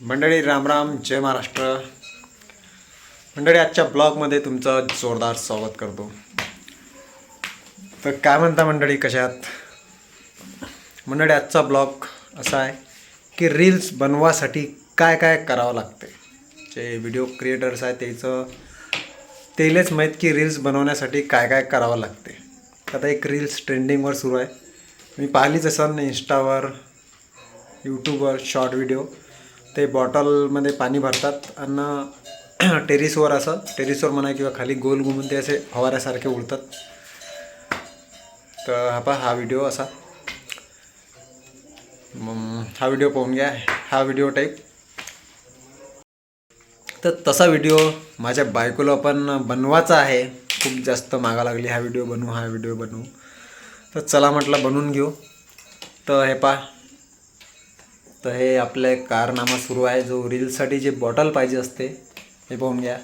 मंडळी रामराम जय महाराष्ट्र. मंडळी आजच्या ब्लॉगमध्ये तुमचं जोरदार स्वागत करतो. तर काय म्हणता मंडळी कशात मंडळी आजचा ब्लॉग असा आहे की रील्स बनवासाठी काय काय करावं लागते जे व्हिडिओ क्रिएटर्स आहे त्याचं तेलेच माहीत की रील्स बनवण्यासाठी काय काय करावं लागते आता एक रील्स ट्रेंडिंगवर सुरू आहे. मी पाहिलीच असाल ना इंस्टावर यूट्यूबवर शॉर्ट व्हिडिओ ते बॉटलमध्ये पाणी भरतात आणि टेरिसवर असं टेरिसवर म्हणा किंवा खाली गोल घुमून ते असे फवाऱ्यासारखे उडतात. तर हा पहा हा व्हिडिओ असा. मग हा व्हिडिओ पाहून घ्या. हा व्हिडिओ टाईप तर तसा व्हिडिओ माझ्या बायकोला पण बनवायचा आहे. खूप जास्त मागा लागली हा व्हिडिओ बनवू हा व्हिडिओ बनवू. तर चला म्हटलं बनवून घेऊ. तर हे पा तर हे आपलं एक कारनामा सुरू आहे. जो रीलसाठी जे बॉटल पाहिजे असते हे पाहून घ्या.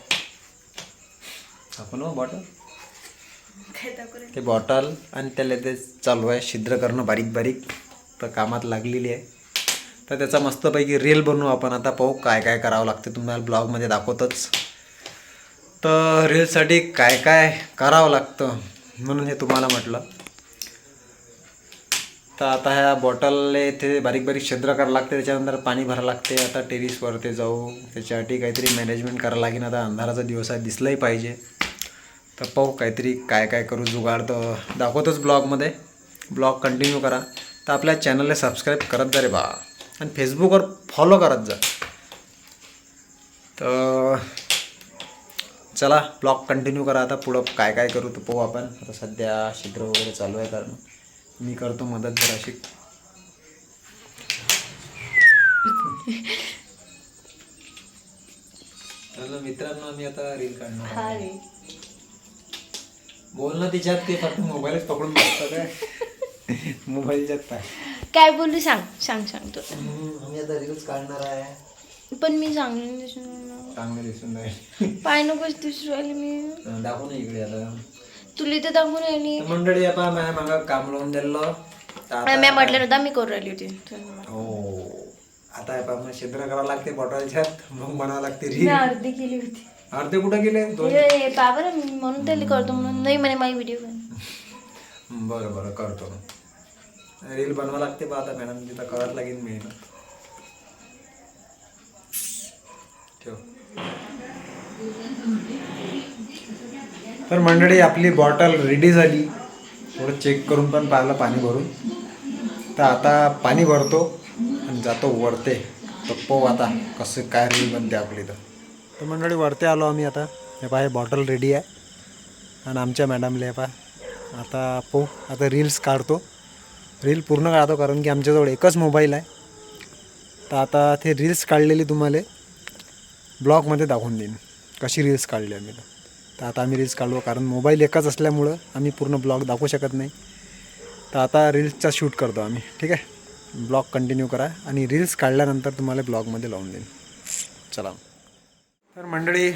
आपण हो बॉटल? ते बॉटल आणि त्याला ते चालू आहे. छिद्र करणं बारीक बारीक. तर कामात लागलेली आहे. तर त्याचा मस्तपैकी रील बनवू आपण. आता पाहू काय काय करावं लागते. तुम्हाला ब्लॉगमध्ये दाखवतच. तर रीलसाठी काय काय करावं लागतं? म्हणून हे तुम्हाला म्हटलं. तर आता ह्या बॉटलला इथे बारीक बारीक छिद्र करावं लागते त्याच्यानंतर पाणी भरावं लागते. आता टेरिसवर ते जाऊ त्याच्यासाठी काहीतरी मॅनेजमेंट करावं लागेल. आता अंधाराचा दिवस आहे दिसलंही पाहिजे. तर पाहू काहीतरी काय काय करू जुगाड. तर दाखवतोच ब्लॉगमध्ये. ब्लॉग कंटिन्यू करा. तर आपल्या चॅनलला सबस्क्राईब करत जा रे बा. आणि फेसबुकवर फॉलो करत जा. तर चला ब्लॉग कंटिन्यू करा. आता पुढं काय काय करू तर पाहू आपण. आता सध्या छिद्र वगैरे चालू आहे कारण. मी करतो मदत जराशी. हॅलो मित्रांनो आम्ही आता रील काढणार आहे. बोल ना तिच्यात ते फक्त मोबाईलच पकडून बसतं काय? मोबाईलच्यात पाय. काय बोलू सांग सांग सांग तू. हम्म, आम्ही आता रील्स काढणार आहे. पण मी चांगली दिसून. चांगलं दिसून राहील. पाय नकोच दिसून राहिली मी. दाखव ना इकडे आता. तुला इथे दाखवून राहिली तर मंडळी आपण माझ्या मागं काम लावून दिलं तर आता- मी म्हटलं नव्हतं मी करून राहिली होती. हो. आता हे पहा, मग छिद्र करावं लागते बॉटलच्यात मग बनावं लागते मी रील अर्धी केली होती. अर्धे कुठे गेले दोन हे बाबर म्हणून त्याला करतो म्हणून. नाही म्हणे माझी व्हिडिओ बरं बरं करतो रील बनवा लागते बा आता मॅडम तिथं करावं लागेल मी. ठेव. तर मंडळी आपली बॉटल रेडी झाली. थोडं चेक करून पण पाहिलं पाणी भरून. तर आता पाणी भरतो आणि जातो वरते. तर पाहू आता कसं काय रील बनते आपली तर. तर मंडळी वरते आलो आम्ही आता. हे पहा हे बॉटल रेडी आहे. आणि आमच्या मॅडमला हे पहा. आता पाहू आता रील्स काढतो. रील पूर्ण काढतो कारण की आमच्याजवळ एकच मोबाईल आहे. तर आता ते रील्स काढलेली तुम्हाला. ब्लॉगमध्ये दाखवून देईन. कशी रील्स काढली आम्ही तर. तर आता आम्ही रील्स काढलो कारण मोबाईल एकच असल्यामुळं आम्ही पूर्ण ब्लॉग दाखवू शकत नाही. तर आता रील्सचा शूट करतो आम्ही ठीक आहे? ब्लॉग कंटिन्यू करा आणि रील्स काढल्यानंतर तुम्हाला ब्लॉगमध्ये लावून देईन. चला. तर मंडळी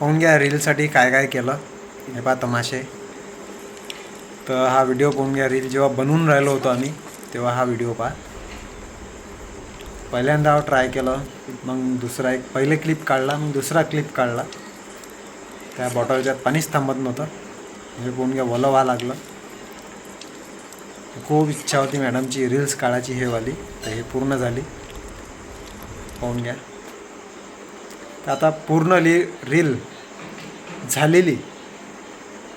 पाहून घ्या रीलसाठी काय काय केलं. हे पहा तमाशे. तर हा व्हिडिओ पाहून घ्या. रील जेव्हा बनवून राहिलो होतो आम्ही तेव्हा हा व्हिडिओ पहा. पहिल्यांदा ट्राय केलं मग दुसरा एक पहिले क्लिप काढला मग दुसरा क्लिप काढला. त्या बॉटलच्यात पाणीच थांबत नव्हतं. म्हणजे पाहून घ्या वलं व्हा लागलं. खूप इच्छा होती मॅडमची रील्स काढायची हे वाली. तर हे पूर्ण झाली. पाहून घ्या. तर आता पूर्ण ली रील झालेली.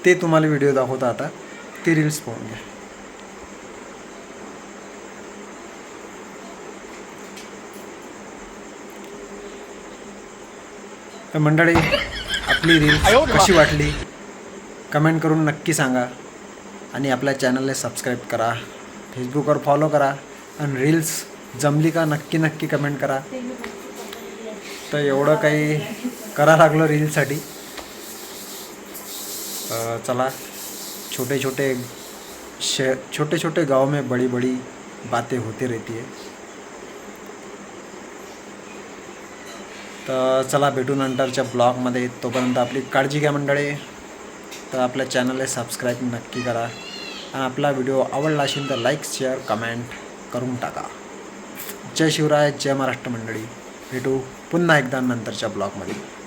ते तुम्हाला व्हिडिओ दाखवतो आता. ती रील्स पाहून घ्या. तर मंडळी आपली रील कशी वाटली? कमेंट करून नक्की सांगा. आणि आपल्या चॅनलला सबस्क्राईब करा. फेसबुकवर फॉलो करा. आणि रील्स जमली का नक्की नक्की कमेंट करा. तर एवढं काही करा लागलं रीलसाठी. तर चला. छोटे छोटे शे छोटे छोटे गाँव में बड़ी बड़ी बातें होती रहती है तर चला भेटू नंतरच्या ब्लॉगमध्ये. तोपर्यंत आपली काळजी घ्या मंडळी. तर आपल्या चॅनलला सबस्क्राईब नक्की करा. आणि आपला व्हिडिओ आवडला असेल तर लाईक शेअर कमेंट करून टाका. जय शिवराय जय महाराष्ट्र मंडळी. भेटू पुन्हा एकदा नंतरच्या ब्लॉगमध्ये.